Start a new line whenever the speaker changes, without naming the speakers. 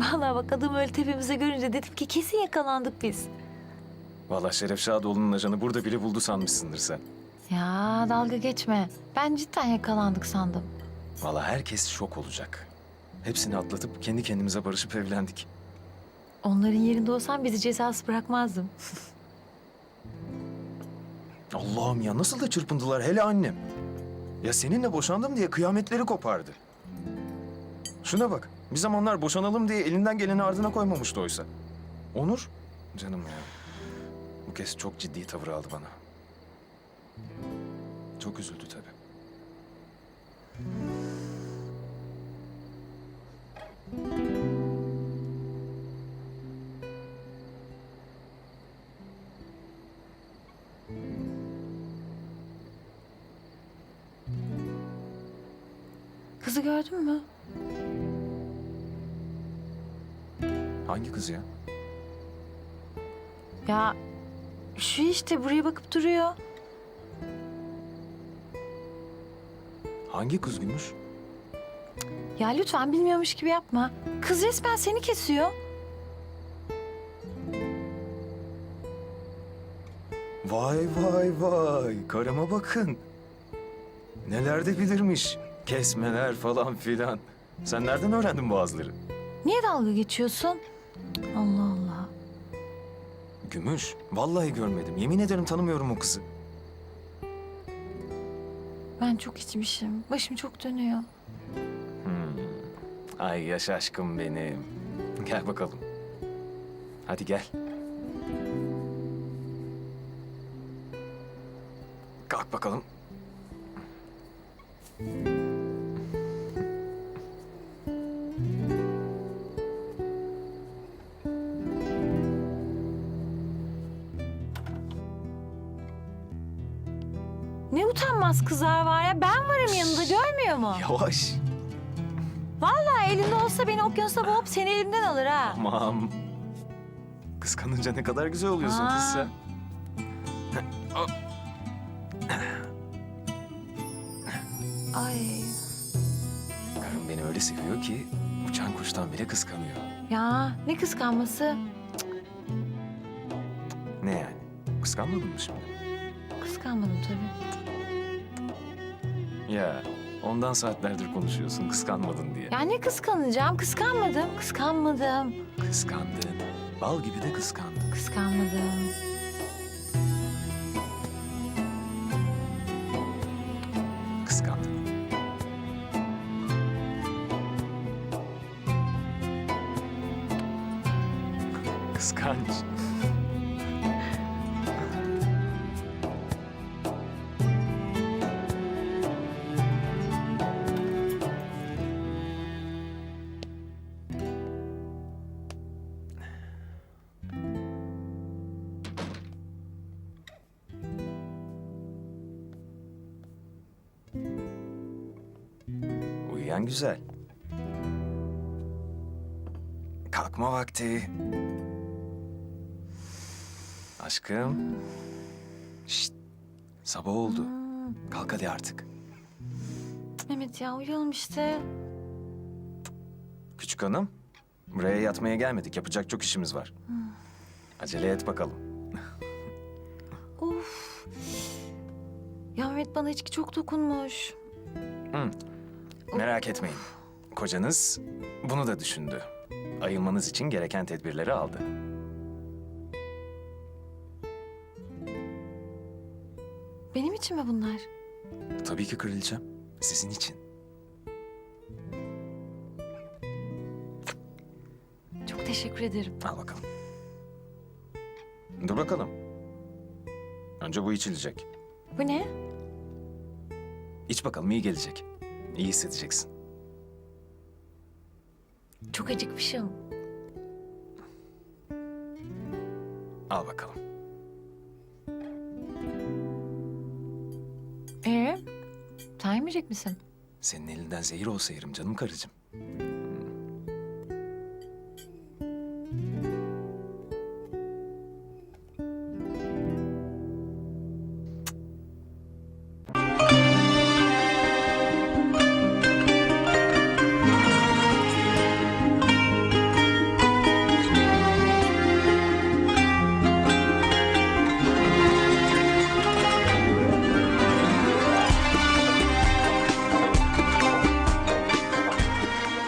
Vallahi bak adamı öyle tepemize görünce dedim ki kesin yakalandık biz.
Vallahi Şeref Şadoğlu'nun ajanı burada bile buldu sanmışsındır sen.
Ya dalga geçme. Ben cidden yakalandık sandım.
Vallahi herkes şok olacak. Hepsini atlatıp kendi kendimize barışıp evlendik.
Onların yerinde olsam bizi cezasız bırakmazdım.
Allah'ım ya nasıl da çırpındılar hele annem. Ya seninle boşandım diye kıyametleri kopardı. Şuna bak. Bir zamanlar boşanalım diye elinden geleni ardına koymamıştı oysa. Onur? Canım ya. Bu kez çok ciddi tavır aldı bana. Çok üzüldü tabii.
Kızı gördün mü?
Hangi kız ya?
Ya şu işte buraya bakıp duruyor.
Hangi kız Gümüş?
Ya lütfen bilmiyormuş gibi yapma. Kız resmen seni kesiyor.
Vay vay vay. Karıma bakın. Neler de bilirmiş. Kesmeler falan filan. Sen nereden öğrendin bu azları?
Niye dalga geçiyorsun? Allah Allah.
Gümüş. Vallahi görmedim. Yemin ederim tanımıyorum o kızı.
Ben çok içmişim. Başım çok dönüyor.
Hmm. Ay yaş aşkım benim. Gel bakalım. Hadi gel. Kalk bakalım.
Ne utanmaz kızlar var ya. Ben varım yanında görmüyor mu?
Yavaş.
Vallahi elinde olsa beni okyanusa boğup seni elimden alır ha.
Tamam. Kıskanınca ne kadar güzel oluyorsun kız
Aa.
sen.
Ay
Karım beni öyle seviyor ki uçan kuştan bile kıskanıyor.
ya ne kıskanması.
Ne yani? Kıskanmadın mı şimdi?
Kıskanmadım tabii.
Ya ondan saatlerdir konuşuyorsun kıskanmadın diye.
Ya ne kıskanacağım? Kıskanmadım. Kıskanmadım.
Kıskandın. Bal gibi de kıskandın.
Kıskanmadım.
Kıskandın. Kıskanç. Uyuyan güzel. Kalkma vakti. Aşkım. Şşt. Sabah oldu. Kalk hadi artık.
Mehmet ya uyuyalım işte.
Küçük hanım. Buraya yatmaya gelmedik. Yapacak çok işimiz var. Acele et bakalım.
Of. Ya Mehmet bana içki çok dokunmuş.
Hı. Merak etmeyin. Kocanız bunu da düşündü. Ayılmanız için gereken tedbirleri aldı.
Benim için mi bunlar?
Tabii ki kraliçem. Sizin için.
Çok teşekkür ederim.
Al bakalım. Dur bakalım. Önce bu içilecek.
Bu ne?
İç bakalım iyi gelecek. İyi hissedeceksin.
Çok acıkmışım.
Al bakalım.
Ee, sen yemeyecek misin?
Senin elinden zehir olsa yerim canım karıcığım.